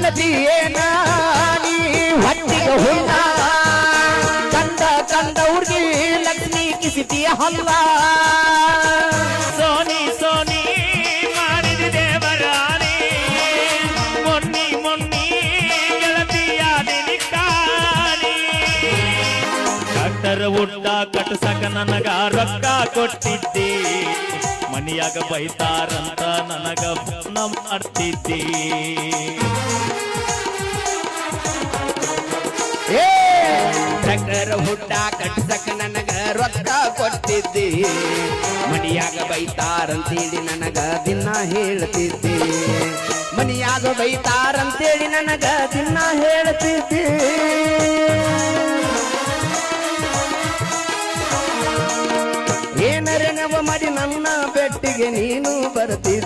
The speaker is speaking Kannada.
ತಿನ್ನತಿಯೇನ ನೀ ಹೊಟ್ಟಿಗೆ ಹುಲ್ಲ ಕಂಡ ಕಂಡ ಹುಡುಗಿ ಲಕ್ಷ್ಮಿ ಕಿಸಿತಿಯ ಹಲ್ಲ ಸೋನಿ ಸೋನಿ, ಮಾಡಿದ ದೇವರಾಣಿ ಮೊನ್ನಿ ಮೊನ್ನಿ ಗೆಳತಿಯಾದಿ ಕಾಣಿ. ಕಟ್ಟರ ಊಟ ಕಟ್ಟಸಕ ನನಗ ರೊಕ್ಕ ಕೊಟ್ಟಿದ್ದಿ. ಮನಿಯಾಗ ಬೈತಾರಂತ ನನಗ ಫೋನ ಮಾಡ್ತಿದ್ದಿ ಚಕ್ರ ಹುಡ್ಡ ಕಟ್ಸಕ ನನಗ ರೊಕ್ಕ ಕೊಟ್ಟಿದ್ದಿ. ಮನಿಯಾಗ ಬೈತಾರಂತೇಳಿ ನನಗ ದಿನ ಹೇಳ್ತಿದ್ದಿ. ಮನಿಯಾಗ ಬೈತಾರಂತೇಳಿ ನನಗ ದಿನ ಹೇಳ್ತಿದ್ದಿ. ಏನರೆ ನವ ಮಾಡಿ ನನ್ನ ಬೆಟ್ಟಿಗೆ ನೀನು ಬರ್ತಿ